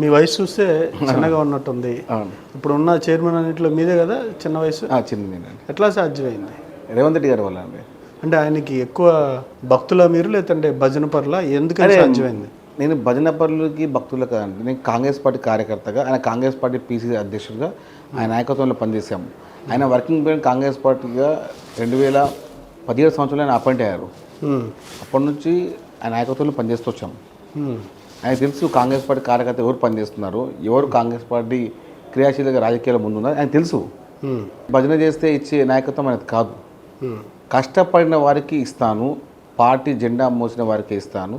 మీ వయసు చూస్తే చిన్నగా ఉన్నట్టుంది. ఇప్పుడు ఉన్న చైర్మన్ అన్నింటిలో మీదే కదా చిన్న వయసు? చిన్న ఎట్లా సాధ్యమైంది? రేవంత్ రెడ్డి గారి వల్ల అండి. అంటే ఆయనకి ఎక్కువ భక్తుల మీరు లేదంటే భజన పర్ల ఎందుకని సాధ్యమైంది? నేను భజన పరులకి భక్తులు కాదండి నేను కాంగ్రెస్ పార్టీ కార్యకర్తగా ఆయన కాంగ్రెస్ పార్టీ పీసీసీ అధ్యక్షుడిగా ఆయన నాయకత్వంలో పనిచేశాము ఆయన వర్కింగ్ ప్రెసిడెంట్ కాంగ్రెస్ పార్టీగా రెండు వేల పదిహేడు సంవత్సరంలో ఆయన అపాయింట్ అయ్యారు. అప్పటి నుంచి ఆయన నాయకత్వంలో పనిచేస్తూ వచ్చాము ఆయన తెలుసు కాంగ్రెస్ పార్టీ కార్యకర్త ఎవరు పనిచేస్తున్నారు ఎవరు కాంగ్రెస్ పార్టీ క్రియాశీలక రాజకీయాలు ముందున్నారు ఆయన తెలుసు. భజన చేస్తే ఇచ్చే నాయకత్వం అనేది కాదు. కష్టపడిన వారికి ఇస్తాను పార్టీ జెండా మోసిన వారికి ఇస్తాను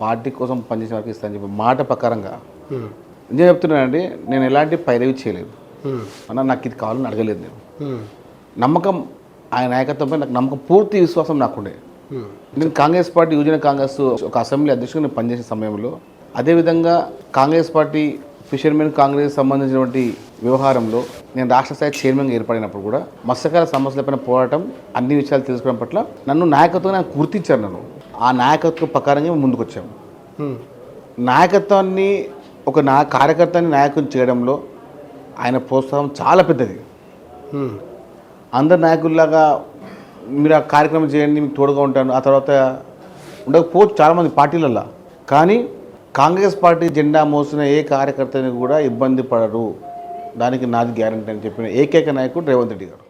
పార్టీ కోసం పనిచేసిన వారికి ఇస్తాను చెప్పి మాట ప్రకారంగా. నేను చెప్తున్నానండి నేను ఎలాంటి పైరవి చేయలేదు. అన్న నాకు ఇది కావాలని అడగలేదు నేను. నమ్మకం ఆయన నాయకత్వంపై నాకు నమ్మకం పూర్తి విశ్వాసం నాకుండే. నేను కాంగ్రెస్ పార్టీ యువజన కాంగ్రెస్ ఒక అసెంబ్లీ అధ్యక్షుడిగా నేను పనిచేసే సమయంలో అదేవిధంగా కాంగ్రెస్ పార్టీ ఫిషర్మెన్ కాంగ్రెస్ సంబంధించినటువంటి వ్యవహారంలో నేను రాష్ట్ర స్థాయి చైర్మన్గా ఏర్పడినప్పుడు కూడా మత్స్యకార సమస్యలపైన పోరాటం అన్ని విషయాలు తెలుసుకోవడం పట్ల నన్ను నాయకత్వం నాకు గుర్తించారు నన్ను. ఆ నాయకత్వం ప్రకారంగా ముందుకు వచ్చాము నాయకత్వాన్ని ఒక నా కార్యకర్తని నాయకుని చేయడంలో ఆయన ప్రోత్సాహం చాలా పెద్దది. అందరు నాయకుల్లాగా మీరు ఆ కార్యక్రమం చేయండి మీకు తోడుగా ఉంటాను. ఆ తర్వాత ఉండకపోవచ్చు చాలామంది పార్టీలల్లో. కానీ కాంగ్రెస్ పార్టీ జెండా మోసిన ఏ కార్యకర్తని కూడా ఇబ్బంది పడరు. దానికి నాది గ్యారంటీ అని చెప్పిన ఏకైక నాయకుడు రేవంత్ రెడ్డి గారు.